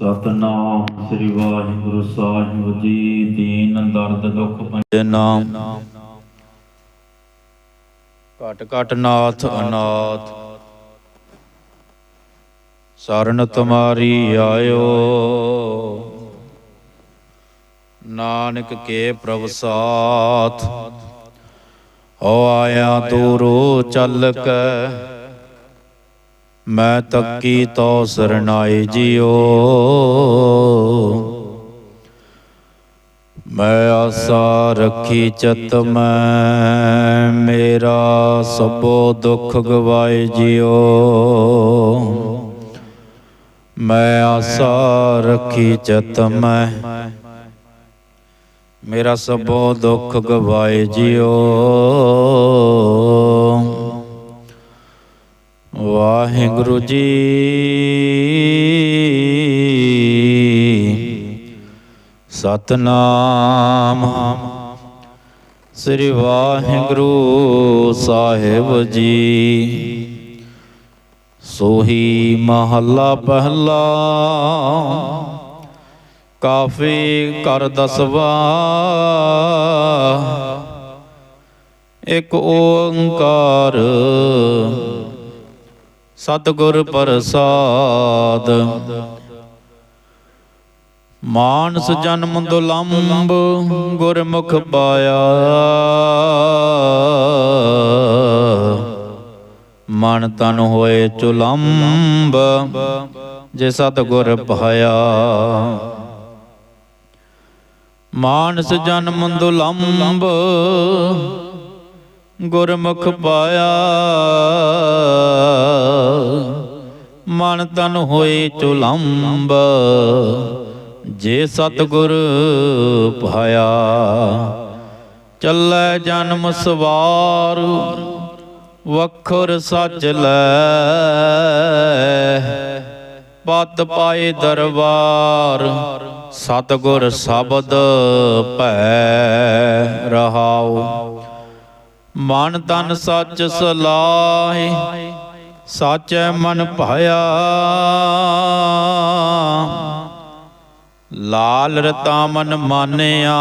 ਸਤਨਾਮ ਸ੍ਰੀ ਵਾਹਿਗੁਰੂ ਸਾਹਿਬ ਜੀ, ਦੀਨ ਦਰਦ ਦੁੱਖ ਪੰਜੇ ਨਾਮ। ਘਟ ਘਟ ਨਾਥ ਅਨਾਥ। ਸਰਨ ਤੁਮਾਰੀ ਆਇਓ। ਨਾਨਕ ਕੇ ਪ੍ਰਭ ਸਾਥ। ਹੋ ਆਇਆ ਦੂਰੋ ਚੱਲ ਕੇ। ਮੈਂ ਤੱਕੀ ਤੋ ਸਰਨਾਈ ਜਿਓ। ਮੈਂ ਆਸਾ ਰੱਖੀ ਚਤ ਮੈਂ, ਮੇਰਾ ਸਭੋ ਦੁੱਖ ਗਵਾਏ ਜਿਓ। ਮੈਂ ਆਸਾ ਰੱਖੀ ਚਤ ਮੈਂ, ਮੇਰਾ ਸਭੋ ਦੁੱਖ ਗਵਾਏ ਜਿਓ। ਵਾਹਿਗੁਰੂ ਜੀ। ਸਤਨਾਮ। ਸ੍ਰੀ ਵਾਹਿਗੁਰੂ ਸਾਹਿਬ ਜੀ। ਸੋਹੀ ਮਹੱਲਾ ਪਹਿਲਾ। ਕਾਫੀ ਕਰ ਦਸਵਾ। ਇੱਕ ਓੰਕਾਰ ਸਤਿਗੁਰ ਪ੍ਰਸਾਦ। ਮਾਨਸ ਜਨਮ ਦੁਲੰਭ ਗੁਰਮੁਖ ਪਾਇਆ। ਮਨ ਤਨ ਹੋਏ ਚੁਲੰਬ, ਜੇ ਸਤਿਗੁਰ ਪਾਇਆ। ਮਾਨਸ ਜਨਮ ਦੁਲੰਭ ਗੁਰਮੁਖ ਪਾਇਆ। ਮਨ ਤਨ ਹੋਏ ਚੁਲੰਬ, ਜੇ ਸਤਗੁਰ ਭਾਇਆ, ਚੱਲੈ ਜਨਮ ਸਵਾਰ, ਵਖਰ ਸੱਚ ਲੈ। ਪਤ ਪਾਏ ਦਰਬਾਰ, ਸਤਗੁਰ ਸ਼ਬਦ ਭੈ ਰਹਾਉ। ਮਨ ਤਨ ਸੱਚ ਸਲਾਹੇ ਸਾਚੈ ਮਨ ਭਾਇਆ। ਲਾਲ ਰਤਾ ਮਨ ਮਾਨਿਆ,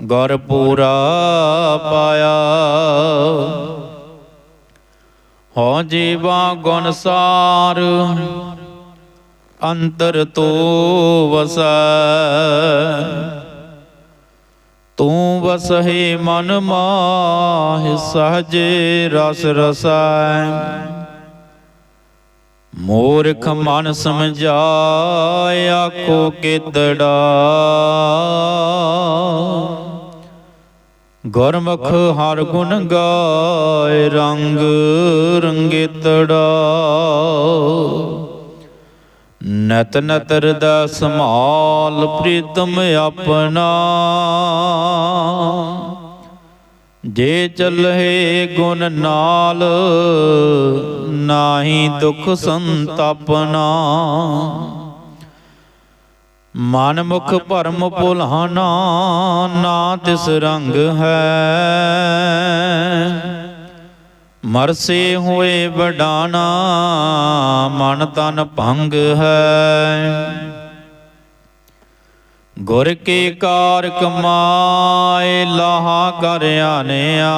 ਗੁਰ ਪੂਰਾ ਪਾਇਆ। ਹੋ ਜੀਵਾ ਗੁਣ ਸਾਰ, ਅੰਤਰ ਤੋ ਵਸੈ। ਤੂੰ ਵਸਹਿ ਮਨ ਮਾਹਿ ਸਹਜੇ ਰਸ ਰਸਾਇ ਮੂਰਖ ਮਨ ਸਮਝਾਇ ਆਖੋ ਕਿਦੜਾ। ਗੁਰਮੁਖ ਹਰ ਗੁਣ ਗਾਏ ਰੰਗ ਰੰਗੇਤੜਾ। ਨਤ ਨਤਰ ਦਾ ਸਮਾਲ ਪ੍ਰੀਤਮ ਆਪਣਾ। ਜੇ ਚੱਲਹਿ ਗੁਣ ਨਾਲ ਨਾਹੀ ਦੁਖ ਸੰਤਾਪਨਾ। ਮਨ ਮੁਖ ਭਰਮ ਭੁਲਾਣਾ ਨਾ ਤਿਸ ਰੰਗ ਹੈ। ਮਰਸੇ ਹੋਏ ਵਡਾਨਾ ਮਨ ਤਨ ਭੰਗ ਹੈ। ਗੁਰ ਕੇ ਕਾਰ ਕਮਾਏ ਲਾਹਾ ਕਰ ਆਨਿਆ।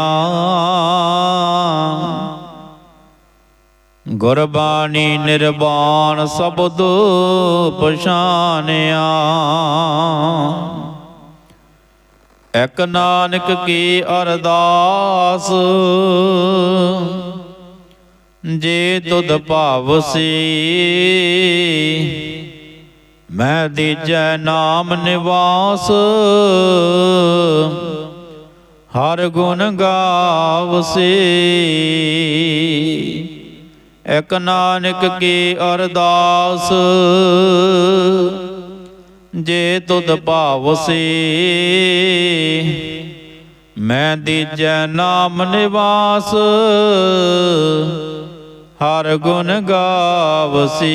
ਗੁਰਬਾਣੀ ਨਿਰਵਾਣ ਸਬਦ ਪਛਾਨਿਆ। ਇਕ ਨਾਨਕ ਕੀ ਅਰਦਾਸ? ਜੇ ਤੁਧ ਭਾਵਸੀ ਮੈਂ ਦੀਜੈ ਨਾਮ ਨਿਵਾਸ। ਹਰ ਗੁਣ ਗਾਵਸੀ ਇਕ ਨਾਨਕ ਕੀ ਅਰਦਾਸ? ਜੇ ਤੁਧ ਭਾਵਸੀ, ਮੈਂ ਦੀਜੈ ਨਾਮ ਨਿਵਾਸ, ਹਰ ਗੁਣ ਗਾਵਸੀ।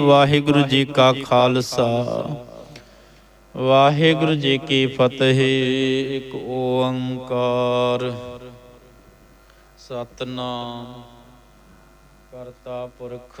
ਵਾਹਿਗੁਰੂ ਜੀ ਕਾ ਖਾਲਸਾ, ਵਾਹਿਗੁਰੂ ਜੀ ਕੀ ਫਤਿਹ। ਇੱਕ ਓੰਕਾਰ, ਸਤਨਾਮ ਕਰਤਾ ਪੁਰਖ।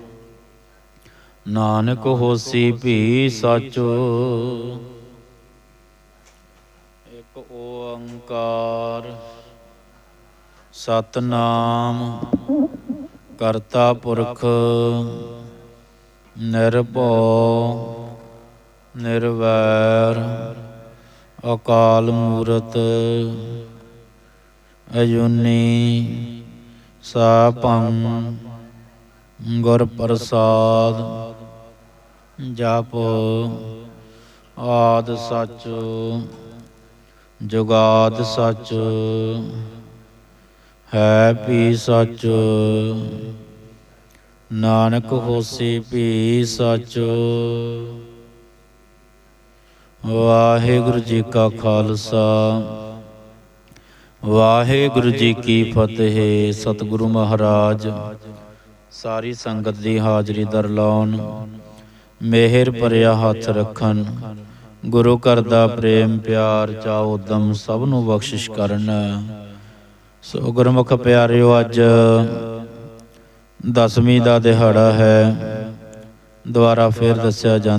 ਨਾਨਕ ਹੋਸੀ ਵੀ ਸੱਚ। ਇਕ ਓੰਕਾਰ। ਸਤਨਾਮ। ਕਰਤਾ ਪੁਰਖ। ਨਿਰਭਉ। ਨਿਰਵੈਰ। ਅਕਾਲ ਮੂਰਤ। ਅਜੂਨੀ ਸਾਪੰ। ਗੁਰ ਪ੍ਰਸਾਦ, ਜਪ ਆਦ ਸੱਚ, ਜੁਗਾਦ ਸੱਚ, ਹੈ ਵੀ ਸੱਚ, ਨਾਨਕ ਹੋਸੀ ਵੀ ਸੱਚ। ਵਾਹਿਗੁਰੂ ਜੀ ਕਾ ਖਾਲਸਾ, ਵਾਹਿਗੁਰੂ ਜੀ ਕੀ ਫਤਿਹ, ਸਤਿਗੁਰੂ ਮਹਾਰਾਜ। ਸਾਰੀ ਸੰਗਤ ਦੀ ਹਾਜ਼ਰੀ ਦਰ ਲਾਉਣ। ਮਿਹਰ ਭਰਿਆ ਹੱਥ ਰੱਖਣ। ਗੁਰੂ ਘਰ ਦਾ ਪ੍ਰੇਮ ਪਿਆਰ ਚਾਉ ਉਦਮ ਸਭ ਨੂੰ ਬਖਸ਼ਿਸ਼ ਕਰਨ। ਸੋ ਗੁਰਮੁਖ ਪਿਆਰਿਓ, ਅੱਜ ਦਸਵੀਂ ਦਾ ਦਿਹਾੜਾ ਹੈ। ਦੁਆਰਾ ਫੇਰ ਦੱਸਿਆ ਜਾਂਦਾ